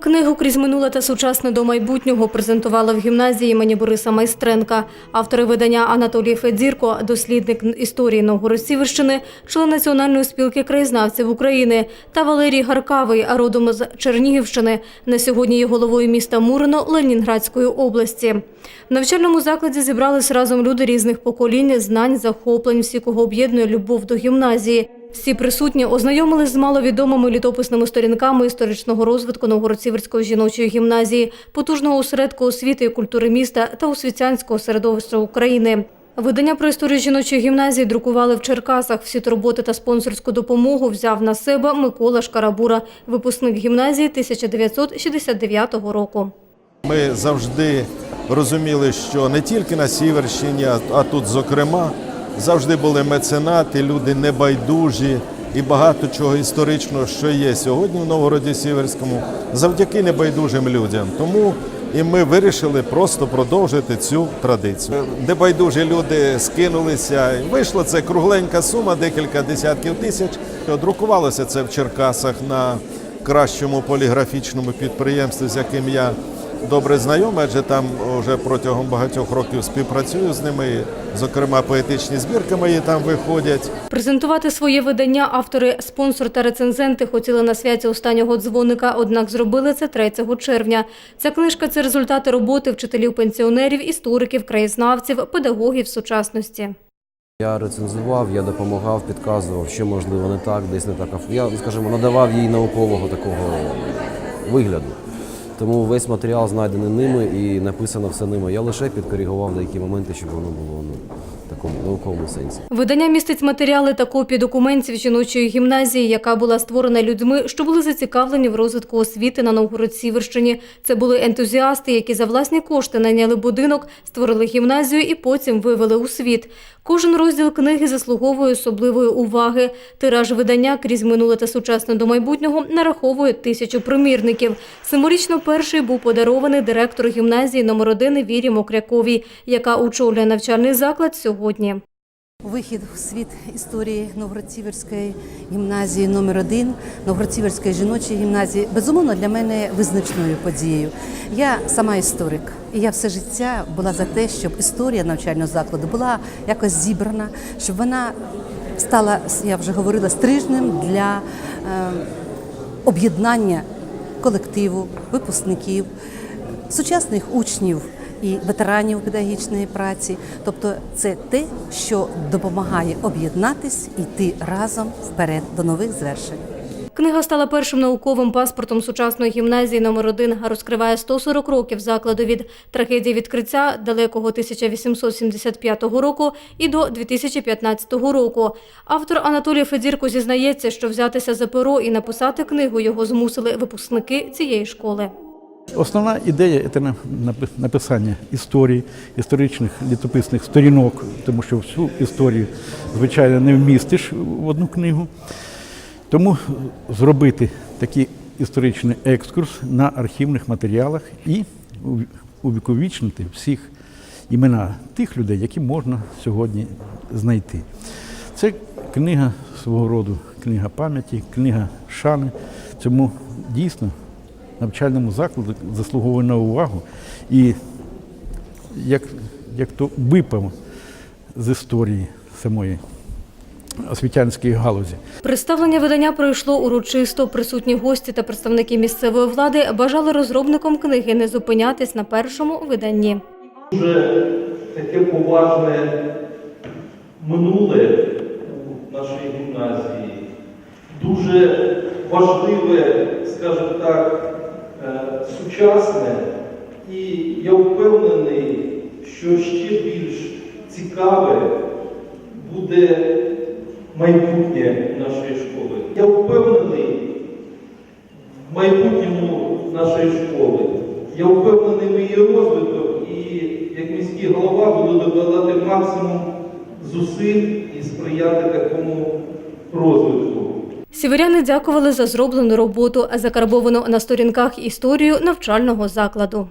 Книгу «Крізь минуле та сучасне до майбутнього» презентували в гімназії імені Бориса Майстренка. Автори видання Анатолій Федзірко, дослідник історії Новгород-Сіверщини, член Національної спілки краєзнавців України та Валерій Гаркавий, родом з Чернігівщини. На сьогодні є головою міста Мурино Ленінградської області. В навчальному закладі зібрались разом люди різних поколінь, знань, захоплень, всі, кого об'єднує любов до гімназії. Всі присутні ознайомились з маловідомими літописними сторінками історичного розвитку Новгород-Сіверської жіночої гімназії, потужного осередку освіти і культури міста та освітянського середовища України. Видання про історію жіночої гімназії друкували в Черкасах. Всі турботи та спонсорську допомогу взяв на себе Микола Шкарабура, випускник гімназії 1969 року. Ми завжди розуміли, що не тільки на Сіверщині, а тут, зокрема, завжди були меценати, люди небайдужі і багато чого історичного, що є сьогодні в Новгороді Сіверському, завдяки небайдужим людям. Тому і ми вирішили просто продовжити цю традицію. Небайдужі люди скинулися. і Вийшло це кругленька сума, декілька десятків тисяч. Друкувалося це в Черкасах на кращому поліграфічному підприємстві, з яким я добре знайомий, адже там вже протягом багатьох років співпрацюю з ними. Зокрема, поетичні збірки мої там виходять. Презентувати своє видання автори, спонсор та рецензенти хотіли на святі останнього дзвоника, однак зробили це 3 червня. Ця книжка це результати роботи вчителів-пенсіонерів, істориків, краєзнавців, педагогів сучасності. Я рецензував, я допомагав, підказував, що можливо не так, десь не так. Я, скажімо, надавав їй наукового такого вигляду. Тому весь матеріал знайдений ними і написано все ними. Я лише підкоригував деякі моменти, щоб воно було ну, в такому науковому сенсі. Видання містить матеріали та копії документів жіночої гімназії, яка була створена людьми, що були зацікавлені в розвитку освіти на Новгород-Сіверщині. Це були ентузіасти, які за власні кошти найняли будинок, створили гімназію і потім вивели у світ. Кожен розділ книги заслуговує особливої уваги. Тираж видання крізь минуле та сучасне до майбутнього нараховує тисячу примірників. Символічно перший був подарований директору гімназії номер 1 Вірі Мокряковій, яка очолює навчальний заклад сьогодні. Вихід в світ історії Новгород-Сіверської гімназії номер 1 Новгород-Сіверської жіночої гімназії, безумовно, для мене визначною подією. Я сама історик, і я все життя була за те, щоб історія навчального закладу була якось зібрана, щоб вона стала, я вже говорила, стрижнем для е, об'єднання колективу, випускників, сучасних учнів і ветеранів педагогічної праці. Тобто це те, що допомагає об'єднатись і йти разом вперед до нових звершень. Книга стала першим науковим паспортом сучасної гімназії номер 1 розкриває 140 років закладу від трагедії відкриття далекого 1875 року і до 2015 року. Автор Анатолій Федірко зізнається, що взятися за перо і написати книгу його змусили випускники цієї школи. Основна ідея це написання історії, історичних літописних сторінок, тому що всю історію, звичайно, не вмістиш в одну книгу. Тому зробити такий історичний екскурс на архівних матеріалах і увіковічнити всіх імена тих людей, які можна сьогодні знайти. Це книга свого роду, книга пам'яті, книга шани. Цьому дійсно навчальному закладу заслуговує на увагу. І як, як то випав з історії самої освітянської галузі. Представлення видання пройшло урочисто. Присутні гості та представники місцевої влади бажали розробникам книги не зупинятись на першому виданні. дуже таке поважне минуле у нашої гімназії, дуже важливе, скажімо так, е, сучасне, і я впевнений, що ще більш цікаве буде майбутнє нашої школи. Я впевнений, в майбутньому нашої школи. Я впевнений в її розвиток і як міський голова буду докладати максимум зусиль і сприяти такому розвитку. Сіверяни дякували за зроблену роботу, закарбовану на сторінках історію навчального закладу.